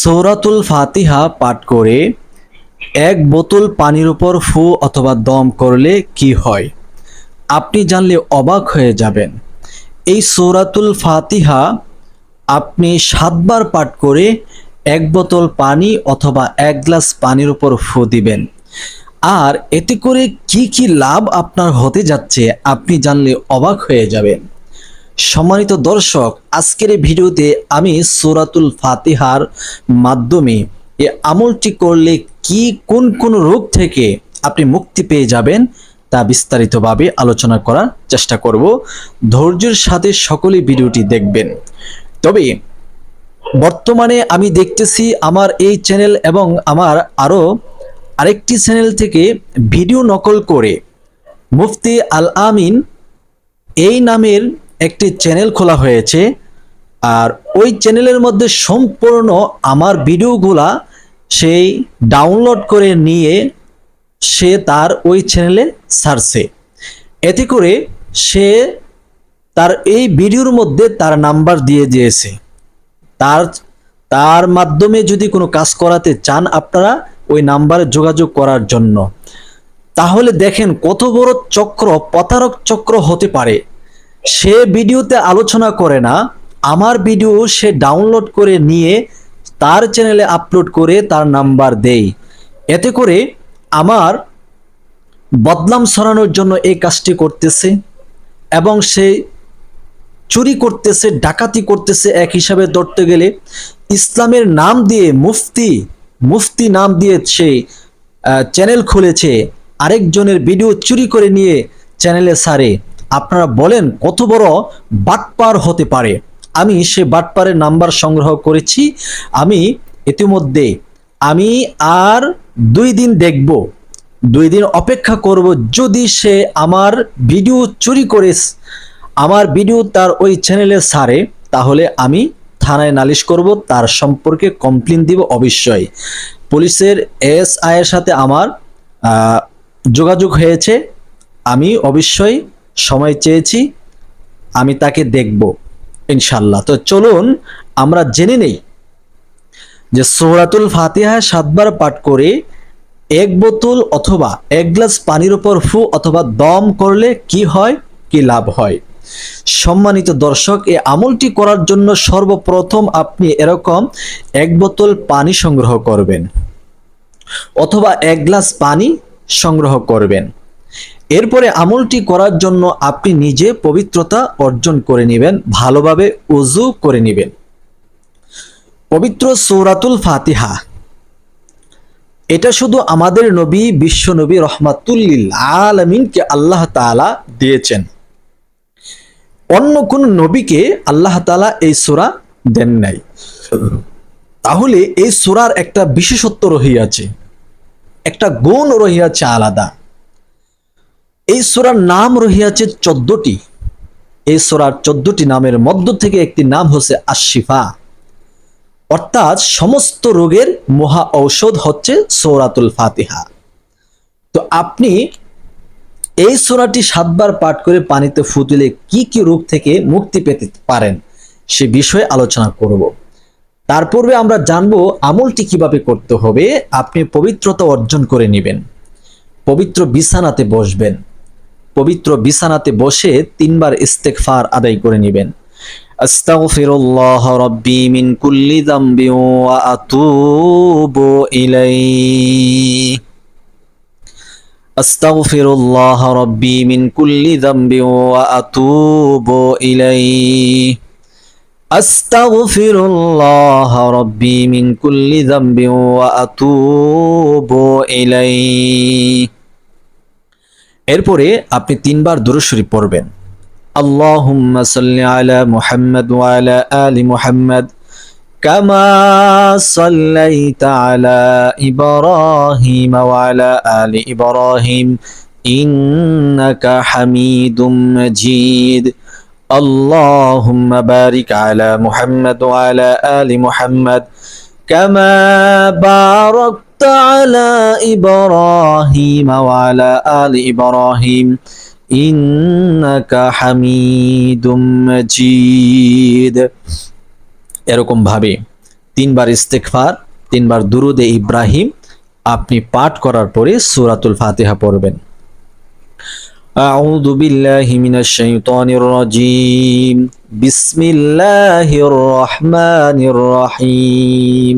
সৌরাতুল ফাতিহা পাঠ করে এক বোতল পানির উপর ফু অথবা দম করলে কি হয়? আপনি জানলে অবাক হয়ে যাবেন। এই সৌরাতুল ফাতিহা আপনি সাতবার পাঠ করে এক বোতল পানি অথবা এক গ্লাস পানির উপর ফু দিবেন। আর এতে করে কি কি লাভ আপনার হতে যাচ্ছে, আপনি জানলে অবাক হয়ে যাবেন। সম্মানিত দর্শক, আজকের এই ভিডিওতে আমি সূরাতুল ফাতিহার মাধ্যমে এ আমলটি করলে কি, কোন কোন রোগ থেকে আপনি মুক্তি পেয়ে যাবেন তা বিস্তারিতভাবে আলোচনা করার চেষ্টা করব। ধৈর্যের সাথে সকলে ভিডিওটি দেখবেন। তবে বর্তমানে আমি দেখতেছি আমার এই চ্যানেল এবং আমার আরও আরেকটি চ্যানেল থেকে ভিডিও নকল করে মুফতি আল আমিন এই নামের একটি চ্যানেল খোলা হয়েছে আর ওই চ্যানেলের মধ্যে সম্পূর্ণ আমার ভিডিওগুলা সেই ডাউনলোড করে নিয়ে সে তার ওই চ্যানেলে সারছে। এতে করে সে তার এই ভিডিওর মধ্যে তার নাম্বার দিয়ে দিয়েছে। তার তার মাধ্যমে যদি কোনো কাজ করাতে চান আপনারা ওই নাম্বারে যোগাযোগ করার জন্য। তাহলে দেখেন কত বড় চক্র, প্রতারক চক্র হতে পারে। সে ভিডিওতে আলোচনা করে না, আমার ভিডিও সে ডাউনলোড করে নিয়ে তার চ্যানেলে আপলোড করে তার নাম্বার দেই এতে করে আমার বদনাম সরানোর জন্য এই কাজটি করতেছে এবং সে চুরি করতেছে, ডাকাতি করতেছে এক হিসাবে ধরতে গেলে ইসলামের নাম দিয়ে মুফতি মুফতি নাম দিয়ে সে চ্যানেল খুলেছে, আরেকজনের ভিডিও চুরি করে নিয়ে চ্যানেলে সারে। আপনারা বলেন কত বড় বাটপার হতে পারে। আমি সে বাটপারের নাম্বার সংগ্রহ করেছি। আমি ইতিমধ্যে, আমি আর দুই দিন দেখব। দুই দিন অপেক্ষা করব যদি সে আমার ভিডিও চুরি করে, আমার ভিডিও তার ওই চ্যানেলে সারে, তাহলে আমি থানায় নালিশ করব, তার সম্পর্কে কমপ্লেন দিব অবশ্যই। পুলিশের এস আইয়ের সাথে আমার যোগাযোগ হয়েছে। আমি অবশ্যই সময় চেয়েছি, আমি তাকে দেখব ইনশাল্লাহ তো চলুন, আমরা জেনে নেই যে সৌরাতুল ফাতিহা সাতবার পাঠ করে এক বোতল অথবা এক গ্লাস পানির উপর ফু অথবা দম করলে কি হয়, কি লাভ হয়? সম্মানিত দর্শক এই আমলটি করার জন্য সর্বপ্রথম আপনি এরকম এক বোতল পানি সংগ্রহ করবেন অথবা এক গ্লাস পানি সংগ্রহ করবেন। এরপরে আমলটি করার জন্য আপনি নিজে পবিত্রতা অর্জন করে নেবেন, ভালোভাবে উজু করে নেবেন। পবিত্র সৌরাতুল ফাতিহা। এটা শুধু আমাদের নবী, বিশ্ব নবী আলমিনকে আল্লাহ তাআলা দিয়েছেন। অন্য কোন নবীকে আল্লাহ তাআলা এই সূরা দেন নাই। তাহলে এই সূরার একটা বিশেষত্ব রহিয়াছে, একটা গুণ রহিয়াছে আলাদা। এই সূরার নাম রহিয়াছে চোদ্দটি। এই সূরার চোদ্দটি নামের মধ্য থেকে একটি নাম হচ্ছে আশিফা অর্থাৎ সমস্ত রোগের মহা ঔষধ হচ্ছে সৌরাতুল ফাতিহা। তো আপনি এই সোরাটি সাতবার পাঠ করে পানিতে ফুতুলে কি কি রোগ থেকে মুক্তি পেতে পারেন সে বিষয়ে আলোচনা করব। তার পূর্বে আমরা জানব আমলটি কীভাবে করতে হবে। আপনি পবিত্রতা অর্জন করে নেবেন। পবিত্র বিছানাতে বসবেন। পবিত্র বিছানাতে বসে তিনবার ইস্তেকফার আদায় করে নেবেন। আস্তাগফিরুল্লাহ রাব্বি মিন কুল্লি যামবি ওয়া আতুবু ইলাইহি। আস্তাগফিরুল্লাহ রাব্বি মিন কুল্লি যামবি ওয়া আতুবু ইলাইহি। আস্তাগফিরুল্লাহ রাব্বি মিন কুল্লি যামবি ওয়া আতুবু ইলাইহি। এরপরে আপনি তিনবার দুরূদ শরীফ পড়বেন আল্লাহুম্মা সাল্লি আলা মুহাম্মদ ওয়া আলা আলি মুহাম্মদ كما صليت على إبراهيم وعلى آل إبراهيم إنك حميد مجيد اللهم بارك على محمد وعلى آل محمد كما باركت على إبراهيم وعلى آل إبراهيم إنك حميد مجيد এরকম ভাবে তিনবার ইস্তেকফার তিনবার দুরুদে ইব্রাহিম আপনি পাঠ করার পরে সূরাতুল ফাতিহা পড়বেন أعوذ بالله من الشيطان الرجيم بسم الله الرحمن الرحيم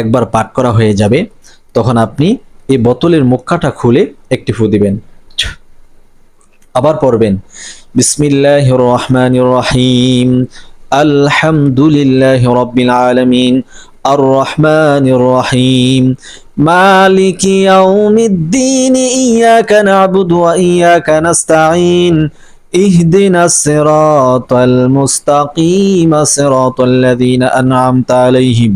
একবার পাঠ করা হয়ে যাবে, তখন আপনি এই বোতলের মুখটা খুলে একটি ফু দিবেন। আবার পড়বেন বিসমিল্লাহির রহমানির রহিম আলহামদুলিল্লাহি রাব্বিল আলামিন আর রহমানির রহিম মালিক ইয়াউমিদ্দিন ইয়াকা না'বুদু ওয়া ইয়াকা নাস্তাঈন। اهدنا الصراط المستقيم صراط الذين أنعمت عليهم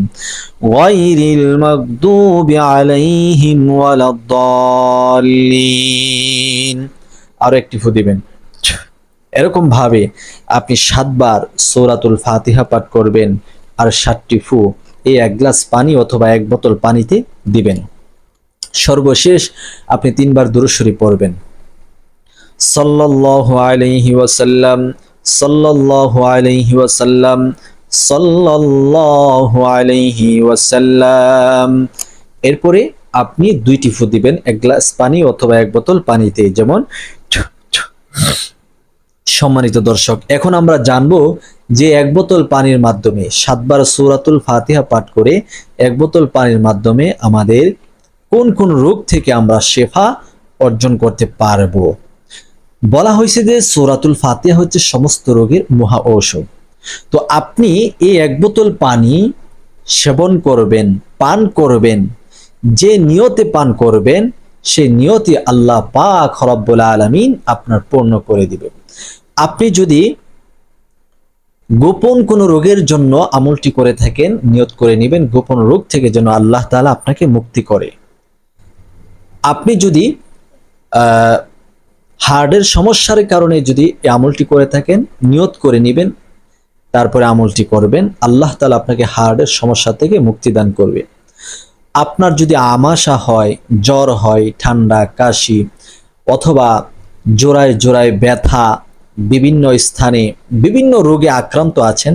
غير المغضوب عليهم ولا الضالين আরো একটি ফু দিবেন এরকম ভাবে আপনি সাতবার সৌরাতুল ফাতিহা পাঠ করবেন আর সাতটি ফু এই এক গ্লাস পানি অথবা এক বোতল পানিতে দিবেন সর্বশেষ আপনি তিনবার দুরুশরী পড়বেন সাল্লাল্লাহু আলাইহি ওয়াসাল্লাম এরপরে আপনি দুইটি ফু দিবেন, এক গ্লাস পানি অথবা এক বোতল পানিতে, যেমন সম্মানিত দর্শক, এখন আমরা জানব যে এক বোতল পানির মাধ্যমে, সাতবার সূরাতুল ফাতিহা পাঠ করে এক বোতল পানির মাধ্যমে আমাদের কোন কোন রোগ থেকে আমরা শেফা অর্জন করতে পারব? বলা হয়েছে যে সোরাতুল ফাতিহা হচ্ছে সমস্ত রোগের মহা ঔষধ। তো আপনি এই এক বোতল পানি সেবন করবেন, পান করবেন, যে নিয়তে পান করবেন সে নিয়তে আল্লাহ পাক রব্বুল আলামিন আপনার পূর্ণ করে দিবে আপনি যদি গোপন কোনো রোগের জন্য আমলটি করে থাকেন, নিয়ত করে নেবেন, গোপন রোগ থেকে যেন আল্লাহ তাআলা আপনাকে মুক্তি করে। আপনি যদি হার্টের সমস্যার কারণে যদি এই আমলটি করে থাকেন, নিয়ত করে নেবেন, তারপরে আমলটি করবেন, আল্লাহ তালা আপনাকে হার্টের সমস্যা থেকে মুক্তি দান করবে। আপনার যদি আমাশা হয়, জ্বর হয়, ঠান্ডা, কাশি অথবা জোড়ায় জোড়ায় ব্যথা, বিভিন্ন স্থানে বিভিন্ন রোগে আক্রান্ত আছেন,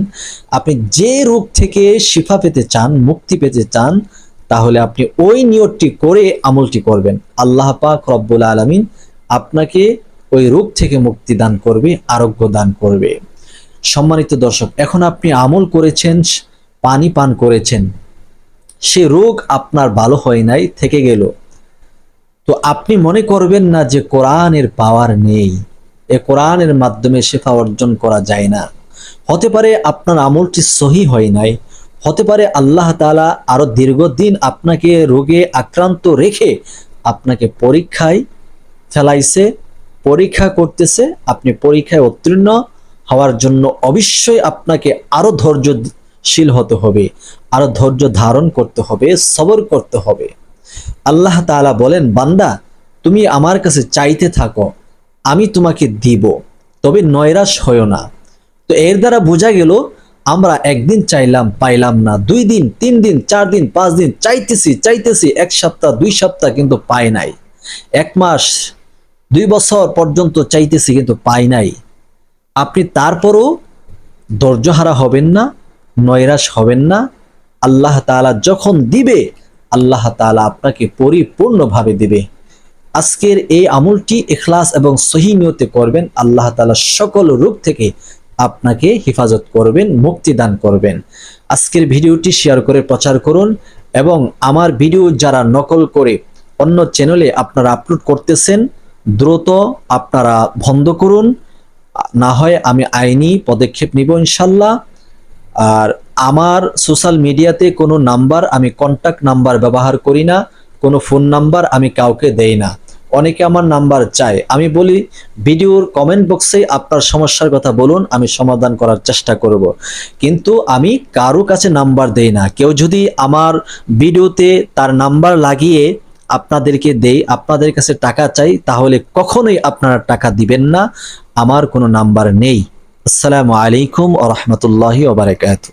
আপনি যে রোগ থেকে শিফা পেতে চান, মুক্তি পেতে চান, তাহলে আপনি ওই নিয়তটি করে আমলটি করবেন। আল্লাহ পাক রব্বুল আলমিন আপনাকে ওই রোগ থেকে মুক্তি দান করবে, আরোগ্য দান করবে। সম্মানিত দর্শক, এখন আপনি আমল করেছেন, পানি পান করেছেন, সে রোগ আপনার ভালো হয় নাই, থেকে গেল। তো আপনি মনে করবেন না যে কোরআনের পাওয়ার নেই। এ কোরআনের মাধ্যমে শেফা অর্জন করা যায় না। হতে পারে আপনার আমলটি সহি হয় নাই। হতে পারে আল্লাহ তালা আরও দীর্ঘদিন আপনাকে রোগে আক্রান্ত রেখে আপনাকে পরীক্ষায় ফেলাইছে পরীক্ষা করতেছে, আপনি পরীক্ষায় উত্তীর্ণ হওয়ার জন্য অবশ্যই আপনাকে আরও ধৈর্যশীল হতে হবে, আরও ধৈর্য ধারণ করতে হবে, সবর করতে হবে। আল্লাহ তাআলা বলেন, বান্দা, তুমি আমার কাছে চাইতে থাকো, আমি তোমাকে দিব, তবে নয়রাশ হয় না। তো এর দ্বারা বোঝা গেল, আমরা একদিন চাইলাম, পাইলাম না, দুই দিন, তিন দিন, চার দিন, পাঁচ দিন, চাইতেছি চাইতেছি, এক সপ্তাহ, দুই সপ্তাহ কিন্তু পাই নাই। এক মাস দুই বছর পর্যন্ত চাইতেছি কিন্তু পাই নাই। আপনি তারপরও ধৈর্যহারা হবেন না, নৈরাশ হবেন না। আল্লাহ তাআলা যখন দিবে, আল্লাহ তাআলা আপনাকে পরিপূর্ণভাবে দিবে। আজকের এই আমলটি এখলাস এবং সহি নিয়তে করবেন, আল্লাহ তাআলা সকল রূপ থেকে আপনাকে হেফাজত করবেন, মুক্তি দান করবেন। আজকের ভিডিওটি শেয়ার করে প্রচার করুন এবং আমার ভিডিও যারা নকল করে অন্য চ্যানেলে আপনারা আপলোড করতেছেন দ্রুত আপনারা বন্ধ করুন। না হয় আমি আইনি পদক্ষেপ নিব ইনশাল্লাহ। আর আমার সোশ্যাল মিডিয়াতে কোনো নাম্বার, আমি কন্ট্যাক্ট নাম্বার ব্যবহার করি না, কোনো ফোন নাম্বার আমি কাউকে দেই না। অনেকে আমার নাম্বার চায়। আমি বলি, ভিডিওর কমেন্ট বক্সে আপনার সমস্যার কথা বলুন, আমি সমাধান করার চেষ্টা করব। কিন্তু আমি কারও কাছে নাম্বার দেই না। কেউ যদি আমার ভিডিওতে তার নাম্বার লাগিয়ে আপনাদেরকে দেই, আপনাদের কাছে টাকা চাই, তাহলে কখনোই আপনারা টাকা দিবেন না। আমার কোনো নাম্বার নেই। আসসালামু আলাইকুম ও রহমতুল্লাহি ওয়া বারাকাতুহু।